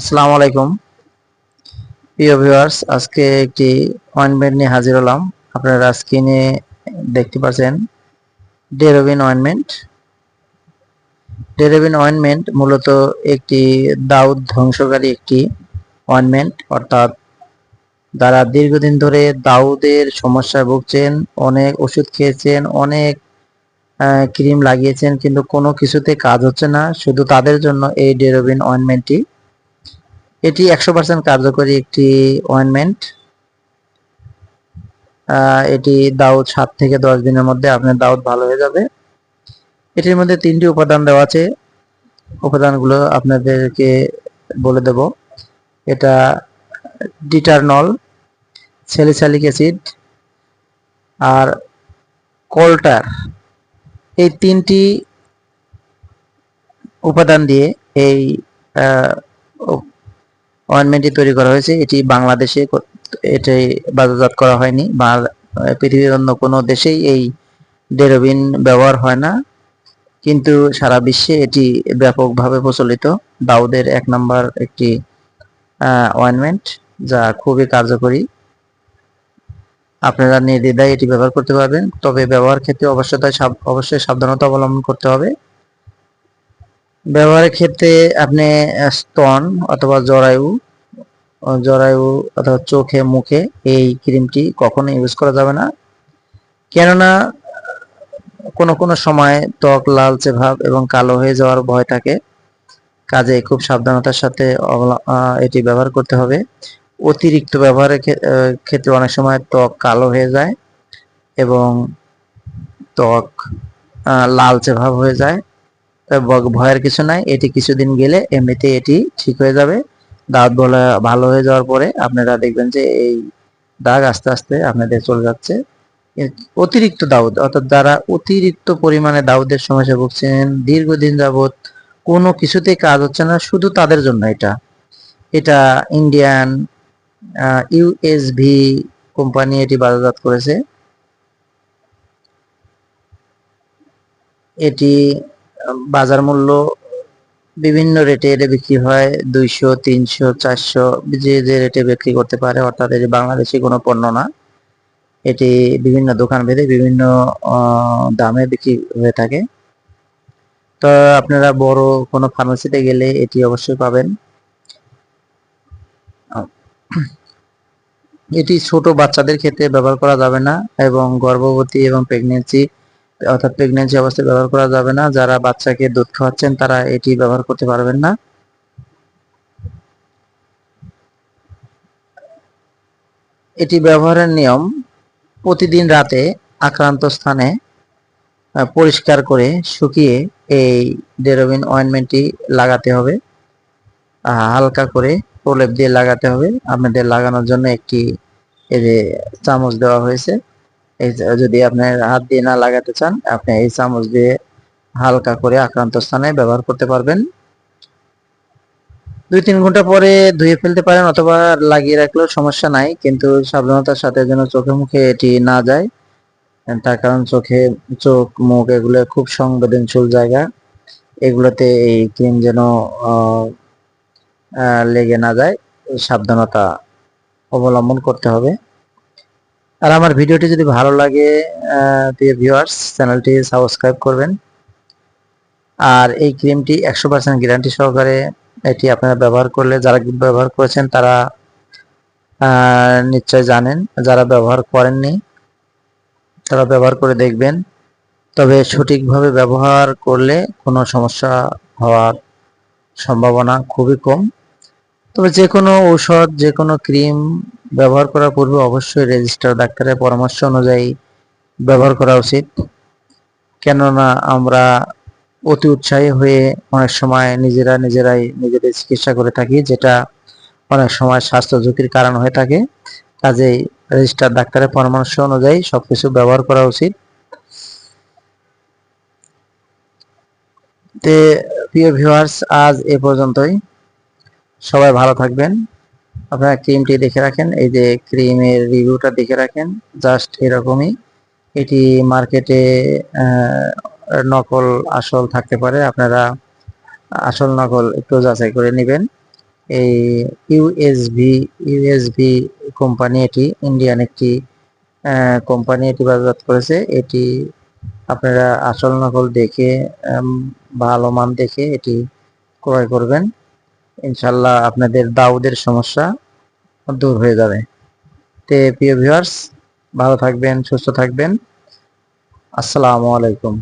আসসালামু আলাইকুম। প্রিয় ভিউয়ার্স, আজকে একটি অয়েনমেন্ট নিয়ে হাজির হলাম। আপনারা স্ক্রিনে দেখতে পাচ্ছেন ডেরোবিন অয়েনমেন্ট ডেরোবিন অয়েনমেন্ট মূলত একটি দাউদ ধ্বংসকারী একটি অয়েনমেন্ট অর্থাৎ যারা দীর্ঘদিন ধরে দাউদের সমস্যায় ভুগছেন, অনেক ওষুধ খেয়েছেন, অনেক ক্রিম লাগিয়েছেন, কিন্তু কোনো কিছুতে কাজ হচ্ছে না। শুধু তাদের জন্য এই ডেরোবিন অয়েনমেন্টটি এটি একশো পার্সেন্ট কার্যকরী একটি অয়েনমেন্ট এটি দাউদ সাত থেকে দশ দিনের মধ্যে আপনার দাউদ ভালো হয়ে যাবে। এটির মধ্যে তিনটি উপাদান দেওয়া আছে। উপাদানগুলো আপনাদেরকে বলে দেব। এটা ডিটারনল, সেলিসালিক অ্যাসিড আর কোল্টার। এই তিনটি উপাদান দিয়ে এই অয়েনমেন্টটি তৈরি করা হয়েছে। এটি বাংলাদেশে এটি বাজারজাত করা হয়নি। বা পৃথিবীর অন্য কোনো দেশেই এই ডেরোবিন ব্যবহার হয় না। কিন্তু সারা বিশ্বে এটি ব্যাপকভাবে প্রচলিত। দাউদের এক নম্বর একটি অয়েনমেন্ট যা খুবই কার্যকরী। আপনারা নির্দ্বিধায় এটি ব্যবহার করতে পারবেন। তবে ব্যবহার ক্ষেত্রে অবশ্যই অবশ্যই সাবধানতা অবলম্বন করতে হবে। ব্যবহারের ক্ষেত্রে আপনি স্তন অথবা জরায়ু জরায়ু অথবা চোখে, মুখে এই ক্রিমটি কখনো ইউজ করা যাবে না। কেননা, কোনো কোনো সময় ত্বক লালচে ভাব এবং কালো হয়ে যাওয়ার ভয় থাকে। কাজে খুব সাবধানতার সাথে এটি ব্যবহার করতে হবে। অতিরিক্ত ব্যবহারের ক্ষেত্রে অনেক সময় ত্বক কালো হয়ে যায় এবং ত্বক লালচে ভাব হয়ে যায়। ভয়ের কিছু নাই। এটি কিছুদিন গেলে এমনিতে এটি ঠিক হয়ে যাবে। দাঁত বলা ভালো হয়ে যাওয়ার পরে আপনারা দেখবেন যে এই দাগ আস্তে আস্তে আপনাদের চলে যাচ্ছে। অতিরিক্ত দাউদ, অর্থাৎ যারা অতিরিক্ত পরিমাণে দাউদের সমস্যা ভুগছেন, দীর্ঘদিন যাবৎ কোনো কিছুতেই কাজ হচ্ছে না, শুধু তাদের জন্য এটা। এটা ইন্ডিয়ান ইউএসভি কোম্পানি এটি বাজারজাত করেছে। এটি বাজার মূল্য বিভিন্ন রেটে এটা বিক্রি হয়, দুইশো, তিনশো, চারশো, যে যে রেটে বিক্রি করতে পারে, অর্থাৎ এটি বাংলাদেশি কোনো পণ্য না, এটি বিভিন্ন দোকান ভেদে বিভিন্ন দামে বিক্রি হয়ে থাকে। তো আপনারা বড় কোনো ফার্মেসিতে গেলে এটি অবশ্যই পাবেন। এটি ছোট বাচ্চাদের ক্ষেত্রে ব্যবহার করা যাবে না, এবং গর্ভবতী এবং প্রেগনেন্সি অর্থাৎ প্রেগনেন্সি অবস্থায় ব্যবহার করা যাবে না, যারা বাচ্চাকে দুধ খাওয়াচ্ছেন, তারা এটি ব্যবহার করতে পারবেন না। এটি ব্যবহারের নিয়ম, প্রতিদিন রাতে আক্রান্ত স্থানে পরিষ্কার করে শুকিয়ে এই ডেরোবিন অয়েনমেন্টটি লাগাতে হবে। হালকা করে প্রলেপ দিয়ে লাগাতে হবে। আপনাদের লাগানোর জন্য একটি এই যে চামচ দেওয়া হয়েছে। যদি আপনার হাত দিয়ে না লাগাতে চান, আপনি এই চামচ দিয়ে হালকা করে আক্রান্ত স্থানে ব্যবহার করতে পারবেন। দুই তিন ঘণ্টা পরে ধুয়ে ফেলতে পারেন অথবা লাগিয়ে রাখলেও সমস্যা নাই, কিন্তু সাবধানতার সাথে যেন চোখে মুখে এটি না যায়। তার কারণ চোখে চোখ, মুখ এগুলো খুব সংবেদনশীল জায়গা। এগুলোতে এই ক্রিম যেন লেগে না যায়, সাবধানতা অবলম্বন করতে হবে। আর আমার ভিডিওটি যদি ভালো লাগে প্রিয় ভিউয়ার্স চ্যানেলটি সাবস্ক্রাইব করবেন। আর এই ক্রিমটি একশো পার্সেন্ট গ্যারান্টি সহকারে এটি আপনারা ব্যবহার করলে, যারা ব্যবহার করেছেন তারা নিশ্চয় জানেন। যারা ব্যবহার করেননি, তারা ব্যবহার করে দেখবেন। তবে সঠিকভাবে ব্যবহার করলে কোনো সমস্যা হওয়ার সম্ভাবনা খুবই কম। তবে যে কোনো ঔষধ যে কোনো ক্রিম ব্যবহার করার পূর্বে অবশ্যই রেজিস্টার ডাক্তারের পরামর্শ অনুযায়ী ব্যবহার করা উচিত। কেননা আমরা অতি উৎসাহী হয়ে অনেক সময় নিজেরা নিজেরাই নিজেদের চিকিৎসা করে থাকি, যেটা অনেক সময় স্বাস্থ্য ঝুঁকির কারণ হয়ে থাকে। কাজেই রেজিস্টার ডাক্তারের পরামর্শ অনুযায়ী সবকিছু ব্যবহার করা উচিত। তে প্রিয় ভিউয়ার্স আজ এ পর্যন্তই। সবাই ভালো থাকবেন। আপনারা ক্রিমটি দেখে রাখেন। এই যে ক্রিমের রিভিউটা দেখে রাখেন। জাস্ট এরকমই। এটি মার্কেটে নকল আসল থাকতে পারে। আপনারা আসল নকল একটু যাচাই করে নেবেন। এই ইউএসভি ইউএসভি কোম্পানি এটি ইন্ডিয়ান একটি কোম্পানি এটি বাজারজাত করেছে। এটি আপনারা আসল নকল দেখে ভালো মান দেখে এটি ক্রয় করবেন। ইনশাল্লাহ আপনাদের দাউদের সমস্যা দূর হয়ে যাবে। তে প্রিয় ভিউয়ার্স ভালো থাকবেন, সুস্থ থাকবেন। আসসালামু আলাইকুম।